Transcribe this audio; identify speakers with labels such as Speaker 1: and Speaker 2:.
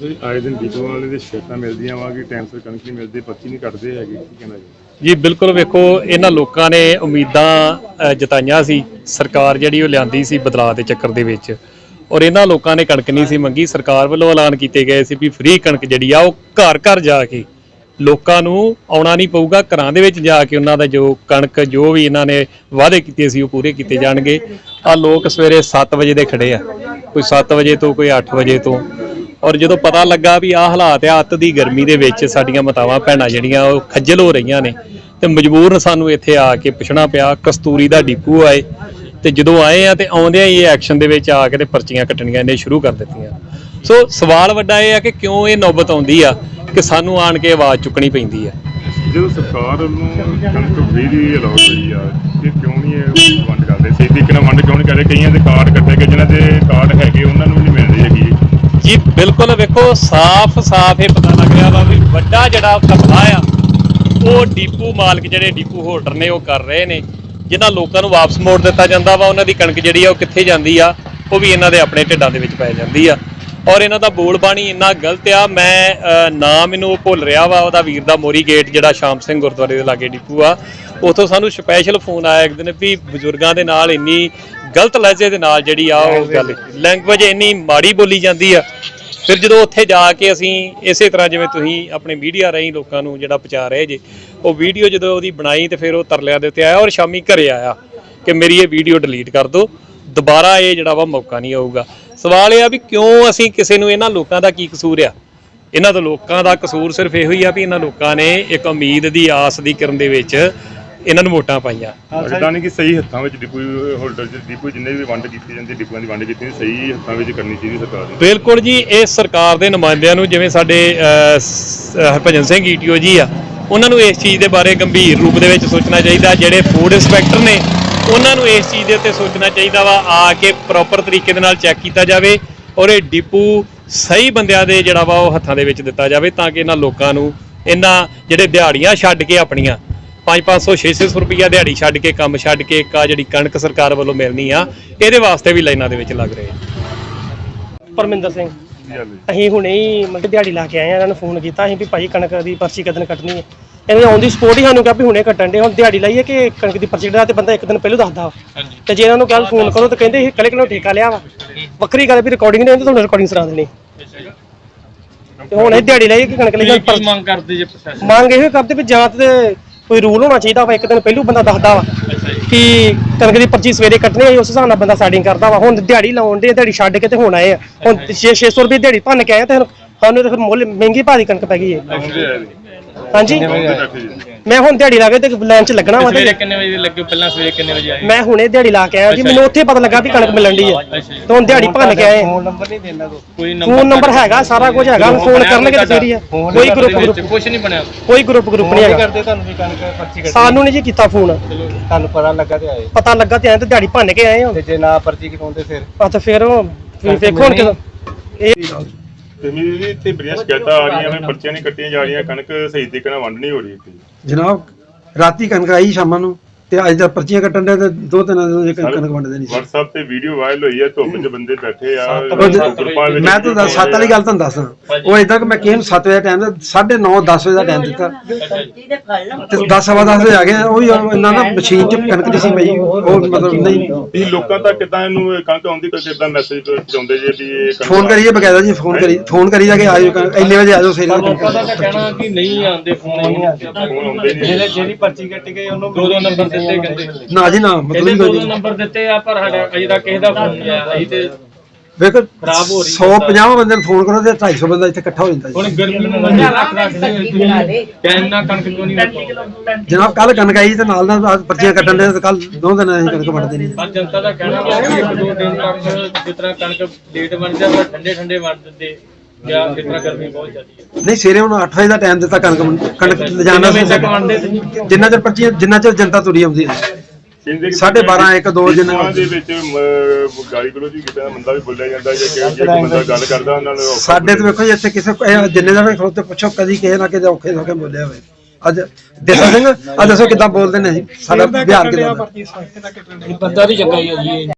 Speaker 1: ਜੀ ਆਏ ਦਿਨ ਡੀਪੂ ਵਾਲੇ ਦੇ ਸ਼ਿਕਾਇਤਾਂ ਮਿਲਦੀਆਂ ਵਾ ਕਿ ਟਾਈਮ ਸਿਰ ਕਣਕ ਨਹੀਂ ਮਿਲਦੀ ਪਰਚੀ ਨਹੀਂ ਕੱਟਦੇ ਹੈਗੇ ਕੀ ਕਹਿਣਾ ਜੀ?
Speaker 2: ਜੀ ਬਿਲਕੁਲ ਵੇਖੋ ਇਹਨਾਂ ਲੋਕਾਂ ਨੇ ਉਮੀਦਾਂ ਅ, ਜਤਾਈਆਂ ਸੀ ਸਰਕਾਰ ਜਿਹੜੀ ਉਹ ਲਿਆਂਦੀ ਸੀ ਬਦਲਾਅ ਦੇ ਚੱਕਰ ਦੇ ਵਿੱਚ। ਔਰ ਇਹਨਾਂ ਲੋਕਾਂ ਨੇ ਕਣਕ ਨਹੀਂ ਸੀ ਮੰਗੀ ਸਰਕਾਰ ਵੱਲੋਂ ਐਲਾਨ ਕੀਤੇ ਗਏ ਸੀ ਵੀ ਫ੍ਰੀ ਕਣਕ ਜਿਹੜੀ ਆ ਉਹ ਘਰ ਘਰ ਜਾ ਕੇ ਲੋਕਾਂ ਨੂੰ ਆਉਣਾ ਨਹੀਂ ਪਊਗਾ ਘਰਾਂ ਦੇ ਵਿੱਚ ਜਾ ਕੇ ਉਹਨਾਂ ਦਾ ਜੋ ਕਣਕ ਜੋ ਵੀ ਇਹਨਾਂ ਨੇ ਵਾਅਦੇ ਕੀਤੇ ਸੀ ਉਹ ਪੂਰੇ ਕੀਤੇ ਜਾਣਗੇ। ਆ ਲੋਕ ਸਵੇਰੇ 7 ਵਜੇ ਦੇ ਖੜੇ ਆ ਕੋਈ 7 ਵਜੇ ਤੋਂ ਕੋਈ 8 ਵਜੇ ਤੋਂ। ਔਰ ਜਦੋਂ ਪਤਾ ਲੱਗਾ ਵੀ ਆਹ ਹਾਲਾਤ ਆ ਅੱਤ ਦੀ ਗਰਮੀ ਦੇ ਵਿੱਚ ਸਾਡੀਆਂ ਮਾਤਾਵਾਂ, ਭੈਣਾਂ ਜਿਹੜੀਆਂ ਉਹ ਖੱਜਲ ਹੋ ਰਹੀਆਂ ਨੇ, ਤੇ ਮਜ਼ਬੂਰ ਸਾਨੂੰ ਇੱਥੇ ਆ ਕੇ ਪੁੱਛਣਾ ਪਿਆ, ਕਸਤੂਰੀ ਦਾ ਡਿਪੂ ਆਏ, ਤੇ ਜਦੋਂ ਆਏ ਆ ਤੇ ਆਉਂਦਿਆਂ ਹੀ ਇਹ ਐਕਸ਼ਨ ਦੇ ਵਿੱਚ ਆ ਕੇ ਤੇ ਪਰਚੀਆਂ ਕੱਟਣੀਆਂ ਇਹਨੇ ਸ਼ੁਰੂ ਕਰ ਦਿੱਤੀਆਂ। ਸੋ ਸਵਾਲ ਵੱਡਾ ਇਹ ਆ ਕਿ ਕਿਉਂ ਇਹ ਨੌਬਤ ਆਉਂਦੀ ਆ ਕਿ ਸਾਨੂੰ ਆਣ ਕੇ ਆਵਾਜ਼ ਚੁੱਕਣੀ ਪੈਂਦੀ ਆ?
Speaker 1: ਜਦੋਂ ਸਰਕਾਰ ਵੱਲੋਂ ਕਣਕ ਫ੍ਰੀ ਦੀ ਅਲਾਉ ਹੋਈ ਆ ਕਿ ਕਿਉਂ ਨਹੀਂ ਇਹ ਵੰਡ ਕਰਦੇ? ਸਹੀ ਤਰੀਕੇ ਵੰਡ ਕਿਉਂ ਨਹੀਂ ਕਰਦੇ? ਕਈਆਂ ਦੇ ਕਾਰਡ ਕੱਟੇ ਗਏ, ਜਿਨ੍ਹਾਂ ਦੇ
Speaker 2: ਬਿਲਕੁਲ ਵੇਖੋ ਸਾਫ਼ ਸਾਫ਼ ਇਹ ਪਤਾ ਲੱਗ ਰਿਹਾ ਵਾ ਵੀ ਵੱਡਾ ਜਿਹੜਾ ਘਪਲਾ ਆ ਉਹ ਡੀਪੂ ਮਾਲਕ ਜਿਹੜੇ ਡੀਪੂ ਹੋਲਡਰ ਨੇ ਉਹ ਕਰ ਰਹੇ ਨੇ। ਜਿਨ੍ਹਾਂ ਲੋਕਾਂ ਨੂੰ ਵਾਪਸ ਮੋੜ ਦਿੱਤਾ ਜਾਂਦਾ ਵਾ ਉਹਨਾਂ ਦੀ ਕਣਕ ਜਿਹੜੀ ਆ ਉਹ ਕਿੱਥੇ ਜਾਂਦੀ ਆ ਉਹ ਵੀ ਇਹਨਾਂ ਦੇ ਆਪਣੇ ਢਿੱਡਾਂ ਦੇ ਵਿੱਚ ਪੈ ਜਾਂਦੀ ਆ। ਔਰ ਇਹਨਾਂ ਦਾ ਬੋਲ ਬਾਣੀ ਇੰਨਾ ਗਲਤ ਆ ਮੈਂ ਅ, ਨਾਂ ਮੈਨੂੰ ਉਹ ਭੁੱਲ ਰਿਹਾ ਵਾ ਉਹਦਾ ਵੀਰ ਦਾ ਮੋਰੀ ਗੇਟ ਜਿਹੜਾ ਸ਼ਾਮ ਸਿੰਘ ਗੁਰਦੁਆਰੇ ਦੇ ਲਾਗੇ ਡੀਪੂ ਆ। ਉਥੋਂ ਸਾਨੂੰ ਸਪੈਸ਼ਲ ਫੋਨ ਆਇਆ ਇੱਕ ਦਿਨ ਵੀ ਬਜ਼ੁਰਗਾਂ ਦੇ ਨਾਲ ਇੰਨੀ ਗਲਤ ਲਹਿਜੇ ਦੇ ਨਾਲ ਜਿਹੜੀ ਆ ਉਹ ਗੱਲ ਲੈਂਗੁਏਜ ਇੰਨੀ ਮਾੜੀ ਬੋਲੀ ਜਾਂਦੀ ਆ। ਫਿਰ ਜਦੋਂ ਉੱਥੇ ਜਾ ਕੇ ਅਸੀਂ ਇਸੇ ਤਰ੍ਹਾਂ ਜਿਵੇਂ ਤੁਸੀਂ ਆਪਣੇ ਮੀਡੀਆ ਰਾਹੀਂ ਲੋਕਾਂ ਨੂੰ ਜਿਹੜਾ ਪਹੁੰਚਾ ਰਹੇ ਜੇ, ਉਹ ਵੀਡੀਓ ਜਦੋਂ ਉਹਦੀ ਬਣਾਈ ਤੇ ਫਿਰ ਉਹ ਤਰਲਿਆਂ ਦੇ ਉੱਤੇ ਆਇਆ ਔਰ ਸ਼ਾਮੀ ਘਰੇ ਆਇਆ ਕਿ ਮੇਰੀ ਇਹ ਵੀਡੀਓ ਡਿਲੀਟ ਕਰ ਦਿਓ, ਦੁਬਾਰਾ ਇਹ ਜਿਹੜਾ ਵਾ ਮੌਕਾ ਨਹੀਂ ਆਊਗਾ। ਸਵਾਲ ਇਹ ਆ ਵੀ ਕਿਉਂ ਅਸੀਂ ਕਿਸੇ ਨੂੰ ਇਹਨਾਂ ਲੋਕਾਂ ਦਾ ਕੀ ਕਸੂਰ ਆ? ਇਹਨਾਂ ਦਾ ਲੋਕਾਂ ਦਾ ਕਸੂਰ ਸਿਰਫ ਇਹੋ ਹੀ ਆ ਵੀ ਇਹਨਾਂ ਲੋਕਾਂ ਨੇ ਇੱਕ ਉਮੀਦ ਦੀ ਆਸ ਦੀ ਕਿਰਨ ਦੇ ਵਿੱਚ ਇਹਨਾਂ ਨੂੰ ਵੋਟਾਂ ਪਾਈਆਂ।
Speaker 1: ਲੱਗਦਾ ਨਹੀਂ ਕਿ ਸਹੀ ਹੱਥਾਂ ਵਿੱਚ ਡਿਪੂ ਹੋਲਡਰ ਡਿਪੂ ਜਿੰਨੇ ਵੀ ਵੰਡ ਕੀਤੀ ਜਾਂਦੀ ਡਿਪੂਆਂ ਦੀ ਵੰਡ ਕੀਤੀ ਸਹੀ ਹੱਥਾਂ ਵਿੱਚ ਕਰਨੀ ਚਾਹੀਦੀ ਸਰਕਾਰ ਨੂੰ
Speaker 2: ਬਿਲਕੁਲ ਜੀ ਇਹ ਸਰਕਾਰ ਦੇ ਨੁਮਾਇੰਦਿਆਂ ਨੂੰ ਜਿਵੇਂ ਸਾਡੇ ਹਰਭਜਨ ਸਿੰਘ ਈਟੀਓ ਜੀ ਆ ਉਹਨਾਂ ਨੂੰ ਇਸ ਚੀਜ਼ ਦੇ ਬਾਰੇ ਗੰਭੀਰ ਰੂਪ ਦੇ ਵਿੱਚ ਸੋਚਣਾ ਚਾਹੀਦਾ ਜਿਹੜੇ ਫੂਡ ਇੰਸਪੈਕਟਰ ਨੇ ਉਹਨਾਂ ਨੂੰ ਇਸ ਚੀਜ਼ ਦੇ ਉੱਤੇ ਸੋਚਣਾ ਚਾਹੀਦਾ ਵਾ ਆ ਕੇ ਪ੍ਰੋਪਰ ਤਰੀਕੇ ਦੇ ਨਾਲ ਚੈੱਕ ਕੀਤਾ ਜਾਵੇ ਔਰ ਇਹ ਡਿਪੂ ਸਹੀ ਬੰਦਿਆਂ ਦੇ ਜਿਹੜਾ ਵਾ ਉਹ ਹੱਥਾਂ ਦੇ ਵਿੱਚ ਦਿੱਤਾ ਜਾਵੇ ਤਾਂ ਕਿ ਇਹਨਾਂ ਲੋਕਾਂ ਨੂੰ ਇਹਨਾਂ ਜਿਹੜੇ ਦਿਹਾੜੀਆਂ ਛੱਡ ਕੇ ਆਪਣੀਆਂ 5-500 600 ਰੁਪਈਆ ਦਿਹਾੜੀ ਛੱਡ ਕੇ ਕੰਮ ਛੱਡ ਕੇ ਇੱਕ ਆ ਜਿਹੜੀ ਕਣਕ ਸਰਕਾਰ ਵੱਲੋਂ ਮਿਲਣੀ ਆ ਇਹਦੇ ਵਾਸਤੇ ਵੀ ਲਾਈਨਾਂ ਦੇ ਵਿੱਚ ਲੱਗ ਰਹੇ ਆ।
Speaker 3: ਪਰਮਿੰਦਰ ਸਿੰਘ ਅਸੀਂ ਹੁਣੇ ਹੀ ਮਤਲਬ ਦਿਹਾੜੀ ਲਾ ਕੇ ਆਏ ਆ ਇਹਨਾਂ ਨੂੰ ਫੋਨ ਕੀਤਾ ਅਸੀਂ ਵੀ ਭਾਈ ਕਣਕ ਦੀ ਪਰਚੀ ਕਦੋਂ ਕੱਟਣੀ ਹੈ। ਇਹਨਾਂ ਆਨ ਦੀ ਸਪੋਰਟ ਹੀ ਸਾਨੂੰ ਕਿਹਾ ਵੀ ਹੁਣੇ ਕੱਟਣ ਦੇ ਹੁਣ ਦਿਹਾੜੀ ਲਾਈਏ ਕਿ ਕਣਕ ਦੀ ਪਰਚੀ ਕਟਾ ਤੇ ਬੰਦਾ ਇੱਕ ਦਿਨ ਪਹਿਲਾਂ ਦੱਸਦਾ ਵਾ। ਤੇ ਜੇ ਇਹਨਾਂ ਨੂੰ ਕੱਲ ਫੋਨ ਕਰੋ ਤਾਂ ਕਹਿੰਦੇ ਇਹ ਕੱਲੇ ਕੱਲੇ ਠੇਕਾ ਲਿਆ ਵਾ। ਵੱਖਰੀ ਗੱਲ ਵੀ ਰਿਕਾਰਡਿੰਗ ਨਹੀਂ ਹੁੰਦੀ ਤੁਹਾਨੂੰ ਰਿਕਾਰਡਿੰਗ ਸੁਣਾ ਦੇਣੀ। ਤੇ ਹੁਣ ਇਹ ਦਿਹਾੜੀ ਲਾਈਏ ਕਿ ਕਣਕ ਲਈ
Speaker 4: ਮੰਗ ਕਰਦੇ ਜੇ ਪ੍ਰਸ਼ਾਸਨ
Speaker 3: ਮੰਗ ਇਹੋ ਕਰਦੇ ਵੀ ਜਾਂ ਤੇ ਕੋਈ ਰੂਲ ਹੋਣਾ ਚਾਹੀਦਾ ਵਾ ਇੱਕ ਦਿਨ ਪਹਿਲੂ ਬੰਦਾ ਦੱਸਦਾ ਵਾ ਕਿ ਕਣਕ ਦੀ ਪਰਚੀ ਸਵੇਰੇ ਕੱਟਣੀ ਹੈ ਉਸ ਹਿਸਾਬ ਨਾਲ ਬੰਦਾ ਸਟਾਰਟਿੰਗ ਕਰਦਾ ਵਾ। ਹੁਣ ਦਿਹਾੜੀ ਲਾਉਣ ਦੇ ਦਿਹਾੜੀ ਛੱਡ ਕੇ ਤੇ ਹੁਣ ਆਏ ਆ। ਹੁਣ 600 ਰੁਪਏ ਦਿਹਾੜੀ ਭੰਨ ਕੇ ਆਏ ਤੇ ਹੁਣ ਸਾਨੂੰ ਤੇ ਫਿਰ ਮੁੱਲ ਮਹਿੰਗੀ ਭਾਰੀ ਕਣਕ ਪੈ ਗਈ ਹੈ ਹਾਂਜੀ। ਮੈਂ ਹੁਣ ਦਿਹਾੜੀ ਲਾ ਕੇ ਤੇ ਲਾਈਨ 'ਚ ਲੱਗਣਾ ਵਾ
Speaker 4: ਸਵੇਰੇ
Speaker 3: ਤੇ
Speaker 4: ਕਿੰਨੇ ਵਜੇ ਲੱਗੇ ਹੋ? ਪਹਿਲਾਂ ਸਵੇਰੇ ਕਿੰਨੇ ਵਜੇ ਆਏ?
Speaker 3: ਮੈਂ ਹੁਣੇ ਦਿਹਾੜੀ ਲਾ ਕੇ ਆਇਆ ਜੀ ਮੈਨੂੰ ਉੱਥੇ ਪਤਾ ਲੱਗਾ ਵੀ ਕਣਕ ਮਿਲਣ ਦੀ ਹੈ। ਤੇ ਹੁਣ ਦਿਹਾੜੀ ਭੰਨ ਕੇ ਆਏ।
Speaker 4: ਕੋਈ
Speaker 3: ਫੋਨ ਨੰਬਰ ਹੈਗਾ ਸਾਰਾ ਕੁਝ ਹੈਗਾ। ਫੋਨ ਕਰਨਗੇ ਤੇ ਫੇਰ ਹੀ ਆ। ਕੋਈ ਗਰੁੱਪ ਗਰੁੱਪ
Speaker 4: ਕੁਝ ਨਹੀਂ ਬਣਿਆ।
Speaker 3: ਕੋਈ ਗਰੁੱਪ ਗਰੁੱਪ ਨਹੀਂ ਹੈਗਾ।
Speaker 5: ਕਰਦੇ ਤੁਹਾਨੂੰ ਵੀ ਕਣਕ ਪਰਚੀ ਕੱਟੀ
Speaker 3: ਸਾਨੂੰ ਨਹੀਂ ਜੀ ਕੀਤਾ ਫੋਨ।
Speaker 5: ਤੁਹਾਨੂੰ ਪਤਾ ਲੱਗਾ ਤੇ ਆਏ।
Speaker 3: ਪਤਾ ਲੱਗਾ ਤੇ ਐਂ ਤੇ ਦਿਹਾੜੀ ਭੰਨ ਕੇ ਆਏ
Speaker 5: ਤੇ ਜੇ ਨਾ ਪਰਚੀ ਕਟਾਉਂਦੇ ਫਿਰ?
Speaker 3: ਆ ਤੇ ਫਿਰ ਉਹ ਫਿਰ ਵੇਖੋ ਹੁਣ ਕਿਦੋਂ ਇਹ
Speaker 1: ਤੇ ਬੜੀਆਂ ਸ਼ਿਕਾਇਤਾਂ ਆ ਰਹੀਆਂ ਵੀ ਪਰਚੀਆਂ ਨਹੀਂ ਕੱਟੀਆਂ ਜਾ ਰਹੀਆਂ ਕਣਕ ਸਹੀ ਤਰੀਕੇ ਨਾਲ ਵੰਡ ਨਹੀਂ ਹੋ ਰਹੀ ਇੱਥੇ।
Speaker 6: ਜਨਾਬ ਰਾਤੀ ਕਣਕ ਆਈ ਸ਼ਾਮਾਂ ਨੂੰ? ਤੇ ਅੱਜ ਦਾ ਪਰਚੀਆਂ ਕੱਟਣ ਦੇ ਤੇ ਦੋ ਤਿੰਨ ਦਿਨ ਦੀ ਕਣਕ ਕਣਕ ਵੰਡ ਦੇਣੀ ਸੀ।
Speaker 1: WhatsApp ਤੇ ਵੀਡੀਓ ਵਾਇਰਲ ਹੋਈ ਹੈ ਧੁੱਪ 'ਚ ਬੰਦੇ ਬੈਠੇ ਆ।
Speaker 6: ਉਹ ਜ-
Speaker 1: ਗਰੁੱਪਾਂ ਵਿੱਚ
Speaker 6: ਮੈਂ ਤਾਂ 7 ਵਾਲੀ ਗੱਲ ਤੁਹਾਨੂੰ ਦੱਸਦਾ ਉਹ ਇਦਾਂ ਕਿ ਮੈਂ ਕਿਹਨੂੰ 7 ਵਜੇ ਟਾਈਮ 9:30 10 ਵਜੇ ਦਾ ਟਾਈਮ ਦਿੱਤਾ। ਤੇ 10 ਸਵਾ 10 ਵਜੇ ਆ ਗਏ ਉਹ ਵੀ ਇਹਨਾਂ ਨਾ ਮਸ਼ੀਨ 'ਚ ਕਣਕ ਨਹੀਂ ਸੀ ਪਈ ਉਹ ਮਤਲਬ ਨਹੀਂ।
Speaker 1: ਇਹ ਲੋਕਾਂ ਤੱਕ ਕਿਦਾਂ ਇਹਨੂੰ ਇਹ ਕਣਕ ਆਉਂਦੀ ਕੋਈ ਕਿਦਾਂ ਮੈਸੇਜ ਪਹੁੰਚਾਉਂਦੇ ਜੇ ਵੀ ਇਹ ਕਣਕ
Speaker 6: ਫੋਨ ਕਰੀਏ ਬਕਾਇਦਾ ਜੀ ਫੋਨ ਕਰੀ ਫੋਨ ਕਰੀ ਜਾ ਕੇ ਆਜੋ ਕਣਕ- ਇੰਨੇ ਵਜੇ ਆਜੋ ਸਵੇਰੇ।
Speaker 4: ਲੋਕਾਂ ਦਾ ਤਾਂ ਕਹਿਣਾ ਕਿ ਨਹੀਂ ਆਉਂਦੇ ਫੋਨ।
Speaker 1: ਫੋਨ ਆਉਂਦੇ ਨਹੀਂ।
Speaker 5: ਜਿਹੜੇ ਜਿਹੜੀ ਪਰਚੀ ਕੱਟੀ ਗਈ ਉਹਨੂੰ
Speaker 4: ਦੋ ਦੋ ਨੰਬਰ ਦਿੱਤੇ ਕਹਿੰਦੇ।
Speaker 6: ਨਾ ਜੀ ਨਾ
Speaker 4: ਇਹਦੇ
Speaker 6: ਮਤਲਬ
Speaker 4: ਦੋ
Speaker 6: ਕੋਈ
Speaker 4: ਦੋ ਨੰਬਰ ਦਿੱਤੇ ਆ ਪਰ ਸਾਡਾ ਅਜੇ ਤੱਕ ਕਿਸੇ ਦਾ ਫੋਨ ਨਹੀਂ ਆਇਆ। ਅਸੀਂ ਤੇ
Speaker 6: ਵੇਖੋ
Speaker 4: ਖਰਾਬ ਹੋ ਰਹੀ
Speaker 6: 150 ਬੰਦੇ ਨੂੰ ਫੋਨ ਕਰੋ ਤੇ 250 ਬੰਦਾ ਇੱਥੇ ਇਕੱਠਾ ਹੋ ਜਾਂਦਾ ਜੀ।
Speaker 4: ਹੁਣ ਗਰਮੀ ਨੂੰ ਮੰਨੇ ਰੱਖ ਰੱਖਦੇ ਕਹਿਣਾ ਕਣਕ ਕਿਉਂ ਨਹੀਂ ਰੱਖੋ
Speaker 6: ਜਨਾਬ ਕੱਲ। ਕਣਕ ਆਈ ਤੇ ਨਾਲ ਨਾਲ ਪਰਚੀਆਂ ਕੱਟਣ ਦੇ ਕੱਲ। ਦੋ ਦਿਨ ਅਸੀਂ ਕਣਕ ਵੰਡ ਦੇਣੀ
Speaker 4: ਪਰ ਜਨਤਾ ਦਾ ਕਹਿਣਾ ਵਾ ਕਿ ਇੱਕ ਦੋ ਦਿਨ ਤੱਕ ਜਿਸ ਤਰ੍ਹਾਂ ਕਣਕ ਲੇਟ ਬਣ ਜਾਂਦਾ ਠੰਡੇ ਠੰਡੇ ਵੰਡ ਦਿੰਦੇ। ਜਾਂ ਜਿਸ ਤਰ੍ਹਾਂ ਗਰਮੀ ਬਹੁਤ ਜ਼ਿਆਦੀ ਹੈ।
Speaker 6: ਨਹੀਂ ਸਵੇਰੇ ਹੁਣ 8 ਵਜੇ ਦਾ ਟਾਈਮ ਦਿੱਤਾ ਕਣਕ ਕਣਕ ਲਿਜਾਣ? ਜਿੰਨਾ ਚਿਰ ਪਰਚੀਆਂ ਜਿੰਨਾ ਚਿਰ ਜਨਤਾ ਤੁਰੀ ਆਉਂਦੀ ਹੈ। ਸਾਢੇ ਦੋ ਜਿੰਨਾ-
Speaker 1: ਡਿਪੂਆਂ ਦੇ ਵਿੱਚ ਗਾਲੀ ਗਲੋਚ ਵੀ ਕਿਤੇ ਬੰਦਾ ਵੀ ਬੋਲਿਆ ਜਾਂਦਾ ਜਾਂ ਕਿ ਜੇ ਕੋਈ ਬੰਦਾ ਗੱਲ ਕਰਦਾ ਉਹਨਾਂ ਨੂੰ
Speaker 6: ਸਾਡੇ ਤੇ ਵੇਖੋ ਜੀ ਇੱਥੇ ਕਿਸੇ ਜਿੰਨੇ ਦਾ ਵੀ ਖਲੋਤੇ ਪੁੱਛੋ ਕਦੀ ਕਿਸੇ ਨਾ ਕਿਸੇ ਔਖੇ ਹੋ ਕੇ ਬੋਲਿਆ ਹੋਵੇ। ਅੱਜ ਦੇਸਾ ਸਿੰਘ ਅੱਜ ਦੱਸੋ ਕਿੱਦਾਂ ਬੋਲਦੇ ਨੇ ਜੀ। ਸਾਡਾ ਬਿਹਾਰ ਕਿੱਦਾਂ ਦਾ?
Speaker 4: ਬੰਦਾ ਦੀ ਚੰਗਾ ਹੀ ਹੈ ਜੀ